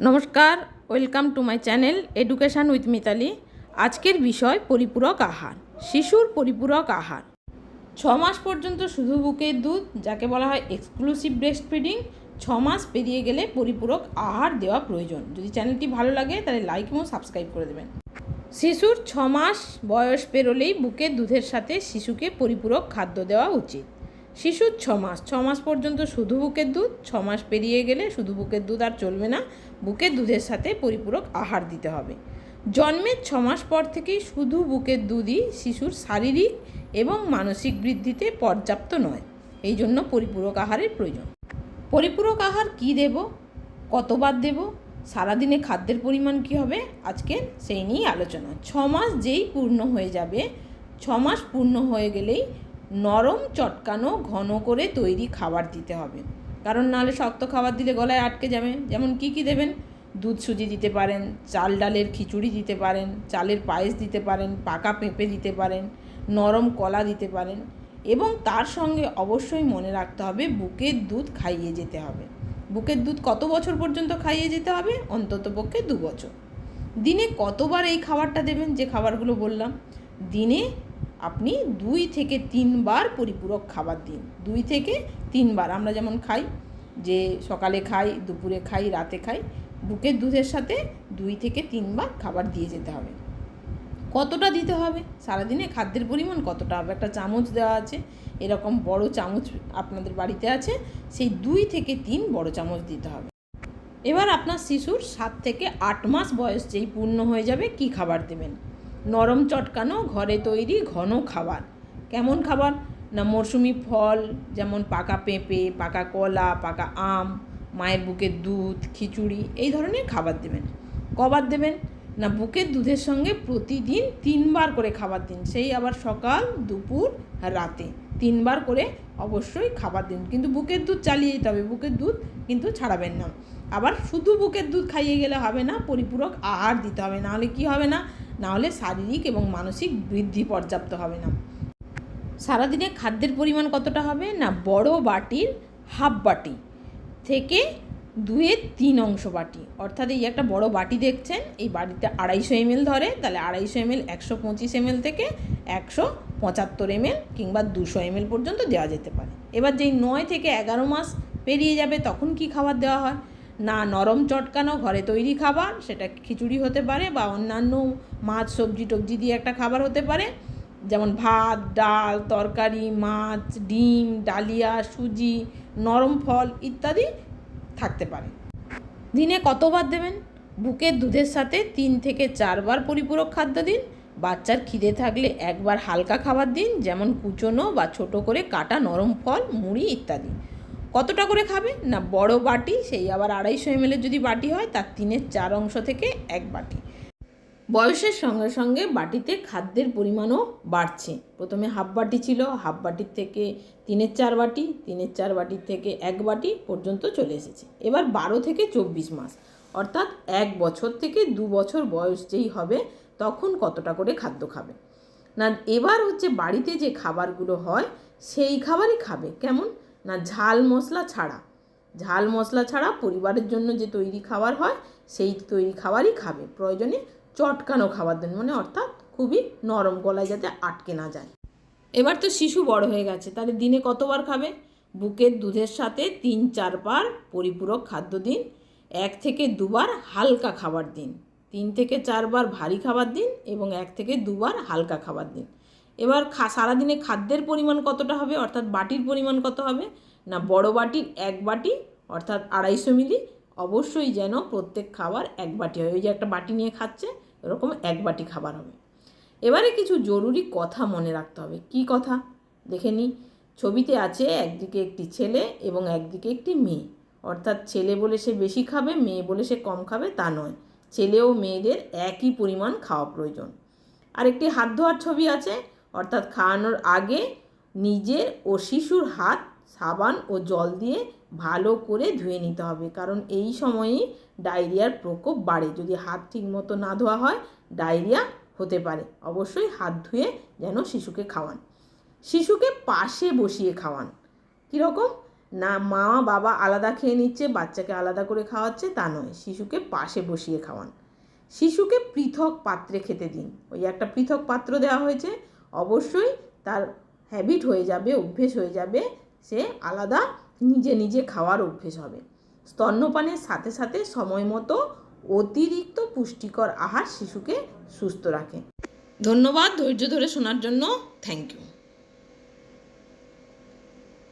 নমস্কার, welcome to my channel education with Mitali. আজকের বিষয় পরিপূরক আহার, শিশুর পরিপূরক আহার। ছ মাস পর্যন্ত শুধু বুকের দুধ, যাকে বলা হয় এক্সক্লুসিভ ব্রেস্ট ফিডিং ছ মাস পেরিয়ে গেলে পরিপূরক আহার দেওয়া প্রয়োজন। যদি চ্যানেলটি ভালো লাগে, তাহলে লাইক এবং সাবস্ক্রাইব করে দেবেন। শিশুর ছ মাস বয়স পেরোলেই বুকের দুধের সাথে শিশুকে পরিপূরক খাদ্য দেওয়া উচিত। শিশুর ছ মাস ছ মাস পর্যন্ত শুধু বুকের দুধ, ছ মাস পেরিয়ে গেলে শুধু বুকের দুধ আর চলবে না। বুকের দুধের সাথে পরিপূরক আহার দিতে হবে। জন্মের ছ মাস পর থেকেই শুধু বুকের দুধই শিশুর শারীরিক এবং মানসিক বৃদ্ধিতে পর্যাপ্ত নয়, এই জন্য পরিপূরক আহারের প্রয়োজন। পরিপূরক আহার কি দেব? কতবার দেব? সারাদিনে খাদ্যের পরিমাণ কী হবে? আজকে সেই নিয়েই আলোচনা। ছ মাস যেই পূর্ণ হয়ে যাবে, ছ মাস পূর্ণ হয়ে গেলেই নরম, চটকানো, ঘন করে তৈরি খাবার দিতে হবে। কারণ নাহলে শক্ত খাবার দিলে গলায় আটকে যাবে। যেমন কি কি দেবেন? দুধ সুজি দিতে পারেন, চাল ডালের খিচুড়ি দিতে পারেন, চালের পায়েস দিতে পারেন, পাকা পেঁপে দিতে পারেন, নরম কলা দিতে পারেন এবং তার সঙ্গে অবশ্যই মনে রাখতে হবে বুকের দুধ খাইয়ে যেতে হবে। বুকের দুধ কত বছর পর্যন্ত খাইয়ে যেতে হবে? অন্তত পক্ষে দু বছর। দিনে কতবার এই খাবারটা দেবেন? যে খাবারগুলো বললাম। দিনে আপনি দুই থেকে তিনবার পরিপূরক খাবার দিন। দুই থেকে তিনবার। আমরা যেমন খাই যে সকালে খাই, দুপুরে খাই, রাতে খাই, বুকের দুধের সাথে দুই থেকে তিনবার খাবার দিয়ে যেতে হবে। কতটা দিতে হবে? সারাদিনে খাদ্যের পরিমাণ কতটা? হবে একটা চামচ দেওয়া আছে। এরকম বড় চামচ আপনাদের বাড়িতে আছে। সেই দুই থেকে তিন বড় চামচ দিতে হবে। এবার আপনার শিশুর সাত থেকে আট মাস বয়স যেই পূর্ণ হয়ে যাবে, কি খাবার দেবেন? নরম চটকানো, ঘরে তৈরি ঘন খাবার। কেমন খাবার? না মরশুমি ফল, যেমন পাকা পেঁপে, পাকা কলা, পাকা আম, মায়ের বুকের দুধ, খিচুড়ি, এই ধরনের খাবার দেবেন। কবার দেবেন? না বুকের দুধের সঙ্গে প্রতিদিন তিনবার করে খাবার দিন। সেই আবার সকাল, দুপুর, রাতে। তিনবার করে অবশ্যই খাবার দিন। কিন্তু বুকের দুধ চালিয়ে যেতে হবে। বুকের দুধ কিন্তু ছাড়াবেন না। আবার শুধু বুকের দুধ খাইয়ে গেলে হবে না, পরিপূরক আহার দিতে হবে। নাহলে কি হবে না? নাহলে শারীরিক এবং মানসিক বৃদ্ধি পর্যাপ্ত হবে না। সারাদিনে খাদ্যের পরিমাণ কতটা হবে? না, বড় বাটির হাফ বাটি থেকে দুয়ের তিন অংশ বাটি। অর্থাৎ এই একটা বড় বাটি দেখছেন, এই বাটিতে আড়াইশো এমএল ধরে, তাহলে আড়াইশো এমএল, একশো পঁচিশ এমএল থেকে একশো পঁচাত্তর এমএল কিংবা দুশো এমএল পর্যন্ত দেওয়া যেতে পারে। এবার যেই নয় থেকে এগারো মাস পেরিয়ে যাবে, তখন কি খাবার দেওয়া হয়? না নরম চটকানো ঘরে তৈরি খাবার, সেটা খিচুড়ি হতে পারে বা অন্যান্য মাছ, সবজি, টবজি দিয়ে একটা খাবার হতে পারে। যেমন ভাত, ডাল, তরকারি, মাছ, ডিম, ডালিয়া, সুজি, নরম ফল ইত্যাদি থাকতে পারে। দিনে কতবার দেবেন? বুকের দুধের সাথে তিন থেকে চারবার পরিপূরক খাদ্য দিন। বাচ্চার খিদে থাকলে একবার হালকা খাবার দিন, যেমন কুচনো বা ছোট করে কাটা নরম ফল, মুড়ি ইত্যাদি। কতটা করে খাবে? না, বড় বাটি, সেই আবার আড়াইশো এমএলের যদি বাটি হয়, তার তিনের চার অংশ থেকে এক বাটি। বয়সের সঙ্গে সঙ্গে বাটিতে খাদ্যের পরিমাণও বাড়ছে। প্রথমে হাফ বাটি ছিল, হাফ বাটির থেকে তিনের চার বাটি, তিনের চার বাটির থেকে এক বাটি পর্যন্ত চলে এসেছে। এবার বারো থেকে চব্বিশ মাস, অর্থাৎ এক বছর থেকে দু বছর বয়স যেই হবে, তখন কতটা করে খাদ্য খাবে? না, এবার হচ্ছে বাড়িতে যে খাবারগুলো হয়, সেই খাবারই খাবে। কেমন? না ঝাল মশলা ছাড়া। ঝাল মশলা ছাড়া পরিবারের জন্য যে তৈরি খাবার হয়, সেই তৈরি খাবারই খাবে। প্রয়োজনে চটকানো খাবার দেন মানে অর্থাৎ খুবই নরম গলায় যাতে আটকে না যায়। এবার তো শিশু বড় হয়ে গেছে তাহলে দিনে কতবার খাবে? বুকের দুধের সাথে তিন চারবার পরিপূরক খাদ্য দিন, এক থেকে দুবার হালকা খাবার দিন, তিন থেকে চারবার ভারী খাবার দিন এবং এক থেকে দুবার হালকা খাবার দিন। এবার খা, সারাদিনে খাদ্যের পরিমাণ কতটা হবে? অর্থাৎ বাটির পরিমাণ কত হবে? না, বড় বাটির এক বাটি, অর্থাৎ আড়াইশো মিলি, অবশ্যই যেন প্রত্যেক খাবার এক বাটি হয়। ওই যে একটা বাটি নিয়ে খাচ্ছে এরকম এক বাটি খাবার হবে। এবারে কিছু জরুরি কথা মনে রাখতে হবে। কি কথা? দেখে নিই। ছবিতে আছে একদিকে একটি ছেলে এবং একদিকে একটি মেয়ে। অর্থাৎ ছেলে বলে সে বেশি খাবে, মেয়ে বলে সে কম খাবে, তা নয়। ছেলে ও মেয়েদের একই পরিমাণ খাওয়া প্রয়োজন। আর একটি হাত ধোয়ার ছবি আছে। অর্থাৎ খাওয়ানোর আগে নিজের ও শিশুর হাত সাবান ও জল দিয়ে ভালো করে ধুয়ে নিতে হবে। কারণ এই সময়েই ডায়রিয়ার প্রকোপ বাড়ে। যদি হাত ঠিকমতো না ধোয়া হয়, ডায়রিয়া হতে পারে। অবশ্যই হাত ধুয়ে যেন শিশুকে খাওয়ান। শিশুকে পাশে বসিয়ে খাওয়ান। কীরকম? না, মা, বাবা আলাদা খেয়ে নিচ্ছে, বাচ্চাকে আলাদা করে খাওয়াচ্ছে, তা নয়। শিশুকে পাশে বসিয়ে খাওয়ান। শিশুকে পৃথক পাত্রে খেতে দিন। ওই একটা পৃথক পাত্র দেওয়া হয়েছে। অবশ্যই তার হ্যাবিট হয়ে যাবে, অভ্যেস হয়ে যাবে, সে আলাদা নিজে নিজে খাওয়ার অভ্যেস হবে। স্তন্যপানের সাথে সাথে সময় মতো অতিরিক্ত পুষ্টিকর আহার শিশুকে সুস্থ রাখে। ধন্যবাদ ধৈর্য ধরে শোনার জন্য। Thank you